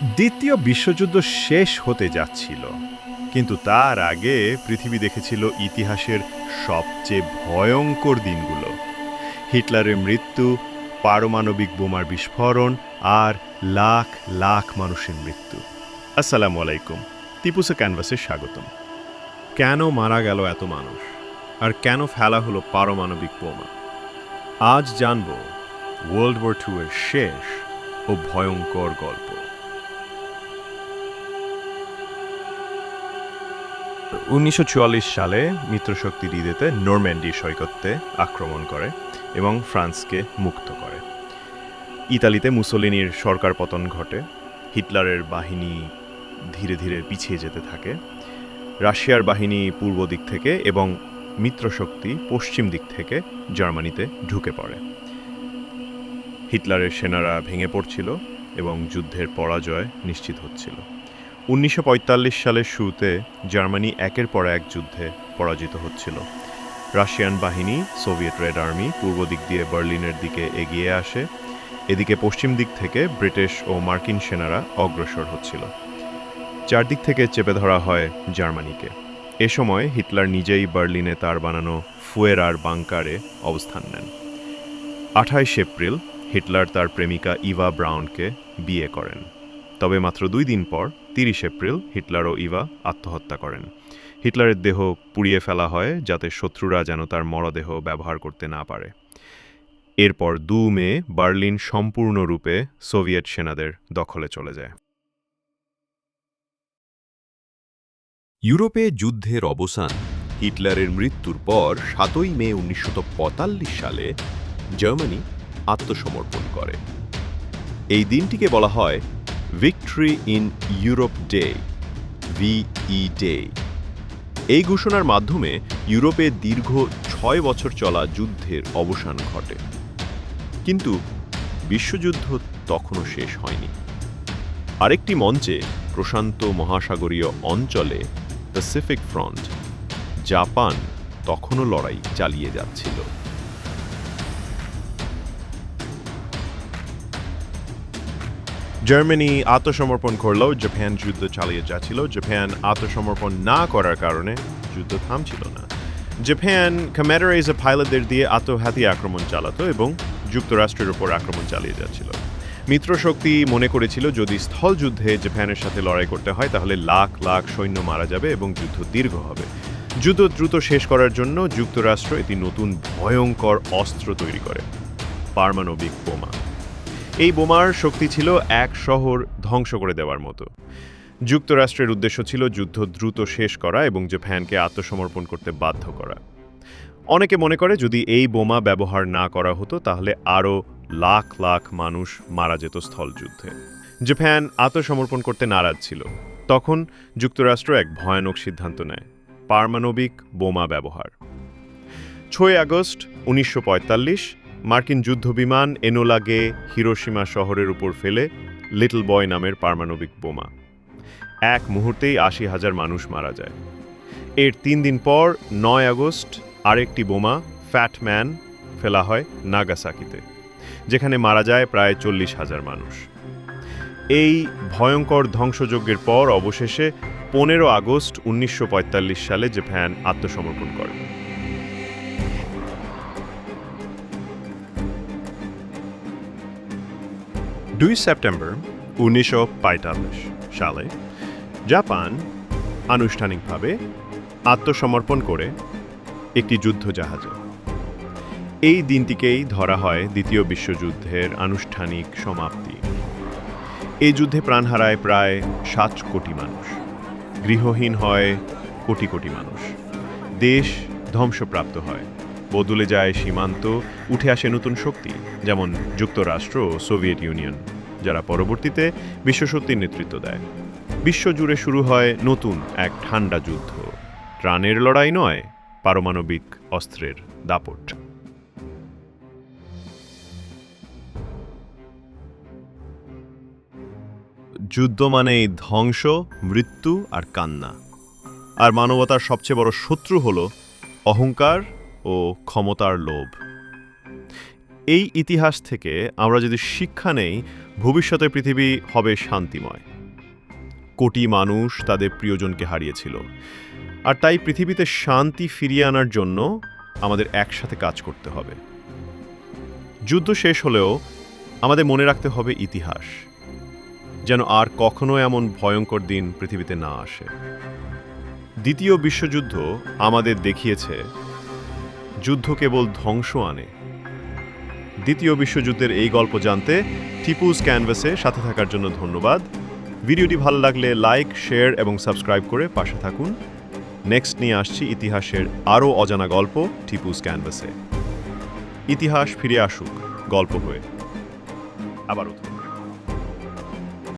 দ্বিতীয় বিশ্বযুদ্ধ শেষ হতে যাচ্ছিল, কিন্তু তার আগে পৃথিবী দেখেছিল ইতিহাসের সবচেয়ে ভয়ঙ্কর দিনগুলো। হিটলারের মৃত্যু, পারমাণবিক বোমার বিস্ফোরণ আর লাখ লাখ মানুষের মৃত্যু। আসসালামু আলাইকুম টিপুসা ক্যানভাসে স্বাগতম। কেন মারা গেল এত মানুষ? আর কেন ফেলা হলো পারমাণবিক বোমা? আজ জানব ওয়ার্ল্ড ওয়ার টু এর শেষ ও ভয়ঙ্কর গল্প। উনিশশো চুয়াল্লিশ সালে মিত্রশক্তি হৃদেতে নরম্যান্ডি সৈকতে আক্রমণ করে এবং ফ্রান্সকে মুক্ত করে। ইতালিতে মুসোলিনির সরকার পতন ঘটে, হিটলারের বাহিনী ধীরে ধীরে পিছিয়ে যেতে থাকে, রাশিয়ার বাহিনী পূর্ব দিক থেকে এবং মিত্রশক্তি পশ্চিম দিক থেকে জার্মানিতে ঢুকে পড়ে। হিটলারের সেনারা ভেঙে পড়ছিল এবং যুদ্ধের পরাজয় নিশ্চিত হচ্ছিল। উনিশশো পঁয়তাল্লিশ সালের শুরুতে জার্মানি একের পর এক যুদ্ধে পরাজিত হচ্ছিল। রাশিয়ান বাহিনী, সোভিয়েত রেড আর্মি, পূর্ব দিক দিয়ে বার্লিনের দিকে এগিয়ে আসে। এদিকে পশ্চিম দিক থেকে ব্রিটিশ ও মার্কিন সেনারা অগ্রসর হচ্ছিল। চারদিক থেকে চেপে ধরা হয় জার্মানিকে। এ সময় হিটলার নিজেই বার্লিনে তার বানানো ফুয়েরার বাংকারে অবস্থান নেন। আঠাইশ এপ্রিল হিটলার তার প্রেমিকা ইভা ব্রাউনকে বিয়ে করেন। তবে মাত্র দুই দিন পর তিরিশ এপ্রিল হিটলার ও ইভা আত্মহত্যা করেন। হিটলারের দেহ পুড়িয়ে ফেলা হয় যাতে শত্রুরা যেন তার মরদেহ ব্যবহার করতে না পারে। এরপর দু মে বার্লিন সম্পূর্ণরূপে সোভিয়েত সেনাদের দখলে চলে যায়। ইউরোপে যুদ্ধের অবসান, হিটলারের মৃত্যুর পর সাতই মে উনিশশো সালে জার্মানি আত্মসমর্পণ করে। এই দিনটিকে বলা হয় victory in Europe day VE day এই ঘোষণার মাধ্যমে ইউরোপে দীর্ঘ ছয় বছর চলা যুদ্ধের অবসান ঘটে। কিন্তু বিশ্বযুদ্ধ তখনও শেষ হয়নি। আরেকটি মঞ্চে প্রশান্ত মহাসাগরীয় অঞ্চলে প্যাসিফিক ফ্রন্ট জাপান তখনও লড়াই চালিয়ে যাচ্ছিল। জার্মানি আত্মসমর্পণ করলেও জাপান যুদ্ধ চালিয়ে যাচ্ছিল। জাপান আত্মসমর্পণ না করার কারণে যুদ্ধ থামছিল না। জাপান কম্যাডারাইজ পাইলটদের দিয়ে আত্মঘাতী আক্রমণ চালাতো এবং যুক্তরাষ্ট্রের ওপর আক্রমণ চালিয়ে যাচ্ছিল। মিত্রশক্তি মনে করেছিল, যদি স্থল যুদ্ধে জাপানের সাথে লড়াই করতে হয়, তাহলে লাখ লাখ সৈন্য মারা যাবে এবং যুদ্ধ দীর্ঘ হবে। যুদ্ধ দ্রুত শেষ করার জন্য যুক্তরাষ্ট্র একটি নতুন ভয়ঙ্কর অস্ত্র তৈরি করে, পারমাণবিক বোমা। এই বোমার শক্তি ছিল এক শহর ধ্বংস করে দেওয়ার মতো। যুক্তরাষ্ট্রের উদ্দেশ্য ছিল যুদ্ধ দ্রুত শেষ করা এবং জাপানকে আত্মসমর্পণ করতে বাধ্য করা। অনেকে মনে করে যদি এই বোমা ব্যবহার না করা হতো, তাহলে আরও লাখ লাখ মানুষ মারা যেত স্থলযুদ্ধে জাপান আত্মসমর্পণ করতে নারাজ ছিল। তখন যুক্তরাষ্ট্র এক ভয়ানক সিদ্ধান্ত নেয়, পারমাণবিক বোমা ব্যবহার। ছয় আগস্ট উনিশশো পঁয়তাল্লিশ মার্কিন যুদ্ধবিমান এনোলাগে হিরোসীমা শহরের উপর ফেলে লিটল বয় নামের পারমাণবিক বোমা। এক মুহূর্তেই আশি হাজার মানুষ মারা যায়। এর তিন দিন পর, নয় আগস্ট, আরেকটি বোমা ফ্যাটম্যান ফেলা হয় নাগাসাকিতে, যেখানে মারা যায় প্রায় চল্লিশ হাজার মানুষ। এই ভয়ঙ্কর ধ্বংসযজ্ঞের পর অবশেষে পনেরো আগস্ট উনিশশো পঁয়তাল্লিশ সালে জাপান আত্মসমর্পণ করে। দুই সেপ্টেম্বর উনিশশো পঁয়তাল্লিশ সালে জাপান আনুষ্ঠানিকভাবে আত্মসমর্পণ করে একটি যুদ্ধজাহাজে। এই দিনটিকেই ধরা হয় দ্বিতীয় বিশ্বযুদ্ধের আনুষ্ঠানিক সমাপ্তি। এই যুদ্ধে প্রাণ হারায় প্রায় সাত কোটি মানুষ। গৃহহীন হয় কোটি কোটি মানুষ। দেশ ধ্বংসপ্রাপ্ত হয়। বদলে যায় সীমান্ত, উঠে আসে নতুন শক্তি, যেমন যুক্তরাষ্ট্র ও সোভিয়েত ইউনিয়ন, যারা পরবর্তীতে বিশ্বশক্তির নেতৃত্ব দেয়। বিশ্বজুড়ে শুরু হয় নতুন এক ঠান্ডা যুদ্ধ। প্রাণের লড়াই নয়, পারমাণবিক অস্ত্রের দাপট। যুদ্ধ মানেই ধ্বংস, মৃত্যু আর কান্না। আর মানবতার সবচেয়ে বড় শত্রু হল অহংকার ও ক্ষমতার লোভ। এই ইতিহাস থেকে আমরা যদি শিক্ষা নেই, ভবিষ্যতে পৃথিবী হবে শান্তিময়। কোটি মানুষ তাদের প্রিয়জনকে হারিয়েছিল। আর তাই পৃথিবীতে শান্তি ফিরিয়ে আনার জন্য আমাদের একসাথে কাজ করতে হবে। যুদ্ধ শেষ হলেও আমাদের মনে রাখতে হবে ইতিহাস, যেন আর কখনো এমন ভয়ঙ্কর দিন পৃথিবীতে না আসে। দ্বিতীয় বিশ্বযুদ্ধ আমাদের দেখিয়েছে যুদ্ধ কেবল ধ্বংস আনে। দ্বিতীয় বিশ্বযুদ্ধের এই গল্প জানতে টিপুস ক্যানভাসে সাথে থাকার জন্য ধন্যবাদ। ভিডিওটি ভালো লাগলে লাইক, শেয়ার এবং সাবস্ক্রাইব করে পাশে থাকুন। নেক্সট নিয়ে আসছি ইতিহাসের আরও অজানা গল্প টিপুস ক্যানভাসে। ইতিহাস ফিরে আসুক, গল্প হয়ে। আবার উঠবে